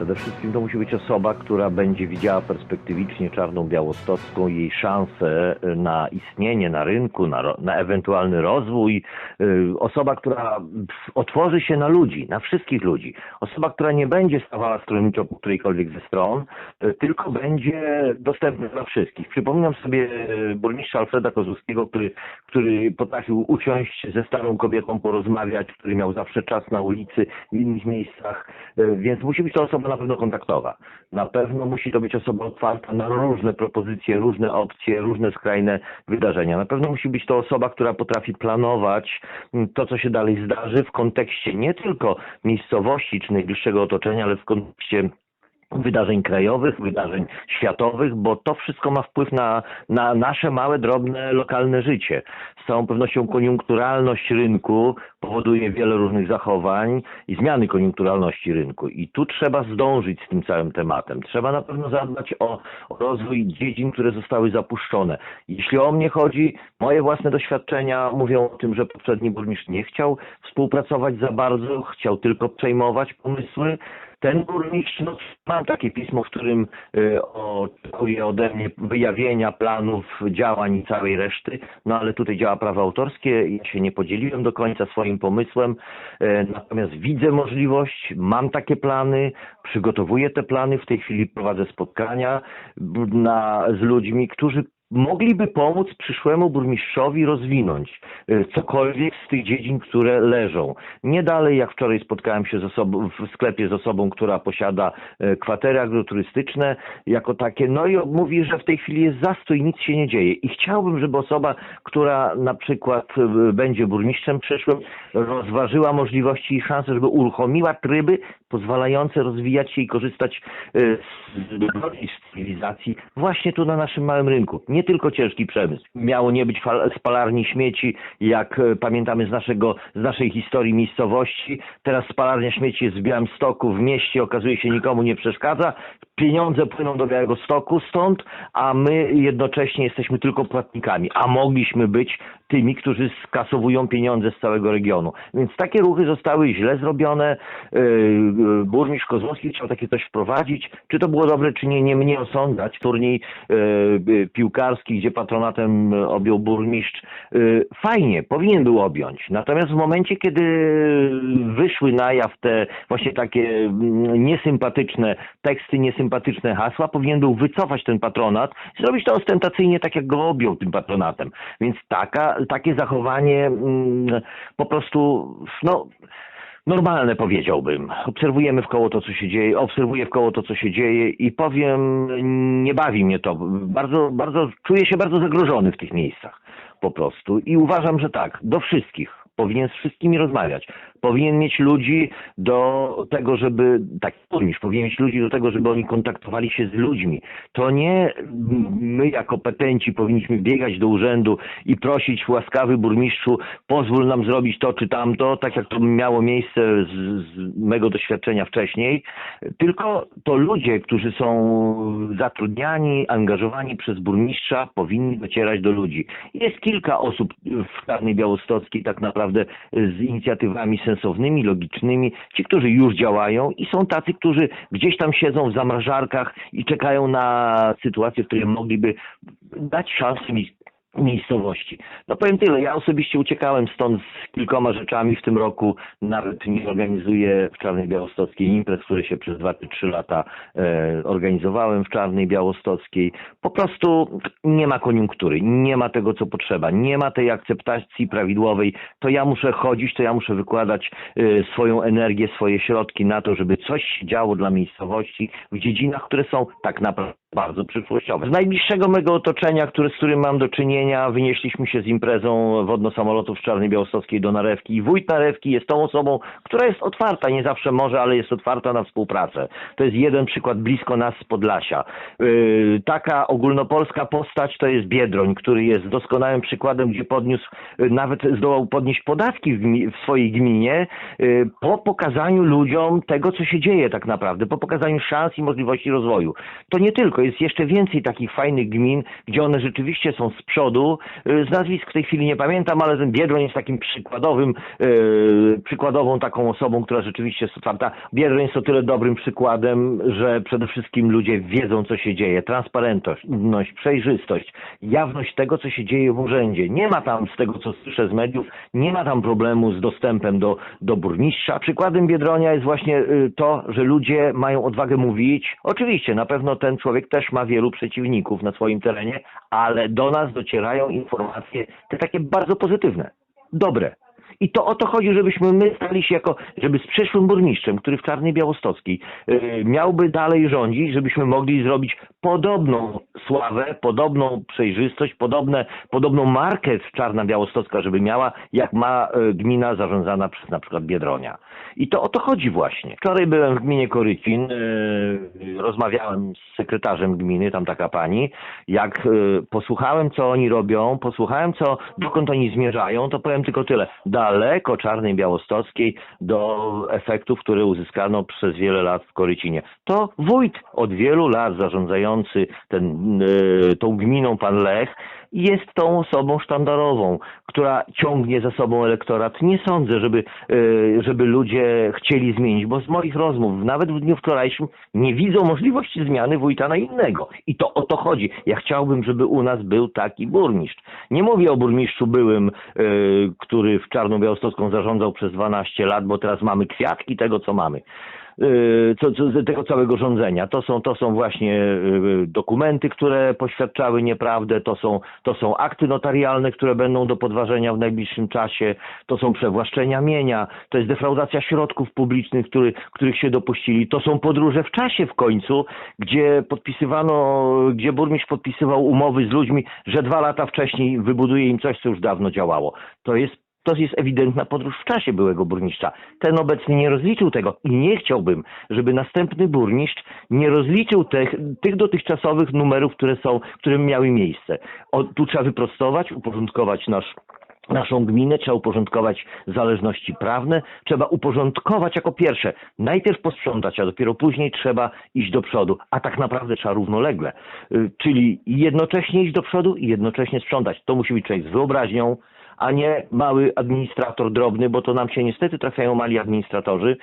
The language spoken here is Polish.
Przede wszystkim to musi być osoba, która będzie widziała perspektywicznie czarną białostocką, jej szanse y, na istnienie na rynku, na, na ewentualny rozwój. Y, Osoba, która otworzy się na ludzi, na wszystkich ludzi. Osoba, która nie będzie stawała stronniczo po którejkolwiek ze stron, y, tylko będzie dostępna dla wszystkich. Przypominam sobie burmistrza Alfreda Kozłowskiego, który, który potrafił usiąść ze starą kobietą, porozmawiać, który miał zawsze czas na ulicy, w innych miejscach, więc musi być to osoba na pewno kontaktowa. Na pewno musi to być osoba otwarta na różne propozycje, różne opcje, różne skrajne wydarzenia. Na pewno musi być to osoba, która potrafi planować mm, to, co się dalej zdarzy w kontekście nie tylko miejscowości czy najbliższego otoczenia, ale w kontekście wydarzeń krajowych, wydarzeń światowych, bo to wszystko ma wpływ na, na nasze małe, drobne, lokalne życie. Z całą pewnością koniunkturalność rynku powoduje wiele różnych zachowań i zmiany koniunkturalności rynku. I tu trzeba zdążyć z tym całym tematem. Trzeba na pewno zadbać o, o rozwój dziedzin, które zostały zapuszczone. Jeśli o mnie chodzi, moje własne doświadczenia mówią o tym, że poprzedni burmistrz nie chciał współpracować za bardzo, chciał tylko przejmować pomysły. Ten burmistrz, no mam takie pismo, w którym y, oczekuje ode mnie wyjawienia planów, działań i całej reszty, no ale tutaj działa prawo autorskie, ja się nie podzieliłem do końca swoim pomysłem, y, natomiast widzę możliwość, mam takie plany, przygotowuję te plany, w tej chwili prowadzę spotkania na, z ludźmi, którzy mogliby pomóc przyszłemu burmistrzowi rozwinąć y, cokolwiek z tych dziedzin, które leżą. Nie dalej jak wczoraj spotkałem się z osobą, w sklepie z osobą, która posiada y, kwatery agroturystyczne jako takie, no i mówi, że w tej chwili jest zastój, nic się nie dzieje. I chciałbym, żeby osoba, która na przykład y, będzie burmistrzem przyszłym, rozważyła możliwości i szanse, żeby uruchomiła tryby pozwalające rozwijać się i korzystać y, z z cywilizacji właśnie tu na naszym małym rynku. Nie tylko ciężki przemysł. Miało nie być spalarni śmieci, jak e, pamiętamy z, naszego, z naszej historii miejscowości. Teraz spalarnia śmieci jest w Białymstoku, w mieście, okazuje się nikomu nie przeszkadza. Pieniądze płyną do Białego Stoku stąd, a my jednocześnie jesteśmy tylko płatnikami, a mogliśmy być tymi, którzy skasowują pieniądze z całego regionu. Więc takie ruchy zostały źle zrobione. Yy, yy, Burmistrz Kozłowski chciał takie coś wprowadzić. Czy to było dobre, czy nie, nie mnie osądzać. Turniej yy, piłkarski, gdzie patronatem objął burmistrz, fajnie, powinien był objąć. Natomiast w momencie, kiedy wyszły na jaw te właśnie takie mm, niesympatyczne teksty, niesympatyczne hasła, powinien był wycofać ten patronat, zrobić to ostentacyjnie tak, jak go objął tym patronatem. Więc taka, takie zachowanie mm, po prostu, no, normalne powiedziałbym. Obserwujemy w koło to, co się dzieje, obserwuję w koło to, co się dzieje i powiem, nie bawi mnie to. Bardzo, bardzo, czuję się bardzo zagrożony w tych miejscach po prostu i uważam, że tak, do wszystkich. Powinien z wszystkimi rozmawiać. Powinien mieć ludzi do tego, żeby, tak burmistrz, powinien mieć ludzi do tego, żeby oni kontaktowali się z ludźmi. To nie my jako petenci powinniśmy biegać do urzędu i prosić łaskawy burmistrzu, pozwól nam zrobić to czy tamto, tak jak to miało miejsce z, z mego doświadczenia wcześniej, tylko to ludzie, którzy są zatrudniani, angażowani przez burmistrza, powinni docierać do ludzi. Jest kilka osób w Czarnej Białostockiej tak naprawdę z inicjatywami sensownymi, logicznymi, ci, którzy już działają i są tacy, którzy gdzieś tam siedzą w zamrażarkach i czekają na sytuację, w której mogliby dać szansę miejscowości. No powiem tyle, ja osobiście uciekałem stąd z kilkoma rzeczami w tym roku, nawet nie organizuję w Czarnej Białostockiej imprez, które się przez dwa czy trzy lata e, organizowałem w Czarnej Białostockiej. Po prostu nie ma koniunktury, nie ma tego, co potrzeba, nie ma tej akceptacji prawidłowej. To ja muszę chodzić, to ja muszę wykładać e, swoją energię, swoje środki na to, żeby coś się działo dla miejscowości w dziedzinach, które są tak naprawdę bardzo przyszłościowe. Z najbliższego mego otoczenia, który, z którym mam do czynienia, wynieśliśmy się z imprezą wodno-samolotów z Czarnej Białostockiej do Narewki i wójt Narewki jest tą osobą, która jest otwarta, nie zawsze może, ale jest otwarta na współpracę. To jest jeden przykład blisko nas z Podlasia. Yy, taka ogólnopolska postać to jest Biedroń, który jest doskonałym przykładem, gdzie podniósł, yy, nawet zdołał podnieść podatki w, w swojej gminie yy, po pokazaniu ludziom tego, co się dzieje tak naprawdę, po pokazaniu szans i możliwości rozwoju. To nie tylko tylko jest jeszcze więcej takich fajnych gmin, gdzie one rzeczywiście są z przodu. Y, Z nazwisk w tej chwili nie pamiętam, ale ten Biedroń jest takim przykładowym, y, przykładową taką osobą, która rzeczywiście jest otwarta. Biedroń jest o tyle dobrym przykładem, że przede wszystkim ludzie wiedzą, co się dzieje. Transparentność, przejrzystość, jawność tego, co się dzieje w urzędzie. Nie ma tam, z tego co słyszę z mediów, nie ma tam problemu z dostępem do, do burmistrza. Przykładem Biedronia jest właśnie y, to, że ludzie mają odwagę mówić. Oczywiście, na pewno ten człowiek też ma wielu przeciwników na swoim terenie, ale do nas docierają informacje te takie bardzo pozytywne, dobre. I to o to chodzi, żebyśmy my stali się jako, żeby z przyszłym burmistrzem, który w Czarnej Białostockiej yy, miałby dalej rządzić, żebyśmy mogli zrobić podobną sławę, podobną przejrzystość, podobne, podobną markę Czarna Białostocka, żeby miała, jak ma yy, gmina zarządzana przez na przykład Biedronia. I to o to chodzi właśnie. Wczoraj byłem w gminie Korycin, yy, rozmawiałem z sekretarzem gminy, tam taka pani. Jak posłuchałem, co oni robią, posłuchałem, co, dokąd oni zmierzają, to powiem tylko tyle. Daleko Czarnej Białostockiej do efektów, które uzyskano przez wiele lat w Korycinie. To wójt od wielu lat zarządzający ten, yy, tą gminą, pan Lech, jest tą osobą sztandarową, która ciągnie za sobą elektorat. Nie sądzę, żeby, e, żeby ludzie chcieli zmienić, bo z moich rozmów, nawet w dniu wczorajszym, nie widzą możliwości zmiany wójta na innego. I to o to chodzi. Ja chciałbym, żeby u nas był taki burmistrz. Nie mówię o burmistrzu byłym, e, który w Czarną Białostocką zarządzał przez 12 lat, bo teraz mamy kwiatki tego, co mamy co, co, tego całego rządzenia. To są, to są właśnie y, dokumenty, które poświadczały nieprawdę, to są, to są akty notarialne, które będą do podważenia w najbliższym czasie, to są przewłaszczenia mienia, to jest defraudacja środków publicznych, który, których się dopuścili, to są podróże w czasie w końcu, gdzie podpisywano, gdzie burmistrz podpisywał umowy z ludźmi, że dwa lata wcześniej wybuduje im coś, co już dawno działało. To jest to jest ewidentna podróż w czasie byłego burmistrza. Ten obecny nie rozliczył tego i nie chciałbym, żeby następny burmistrz nie rozliczył tych, tych dotychczasowych numerów, które są, które miały miejsce. O, tu trzeba wyprostować, uporządkować nasz naszą gminę, trzeba uporządkować zależności prawne, trzeba uporządkować jako pierwsze. Najpierw posprzątać, a dopiero później trzeba iść do przodu, a tak naprawdę trzeba równolegle. Y, Czyli jednocześnie iść do przodu i jednocześnie sprzątać. To musi być człowiek z wyobraźnią, a nie mały administrator drobny, bo to nam się niestety trafiają mali administratorzy,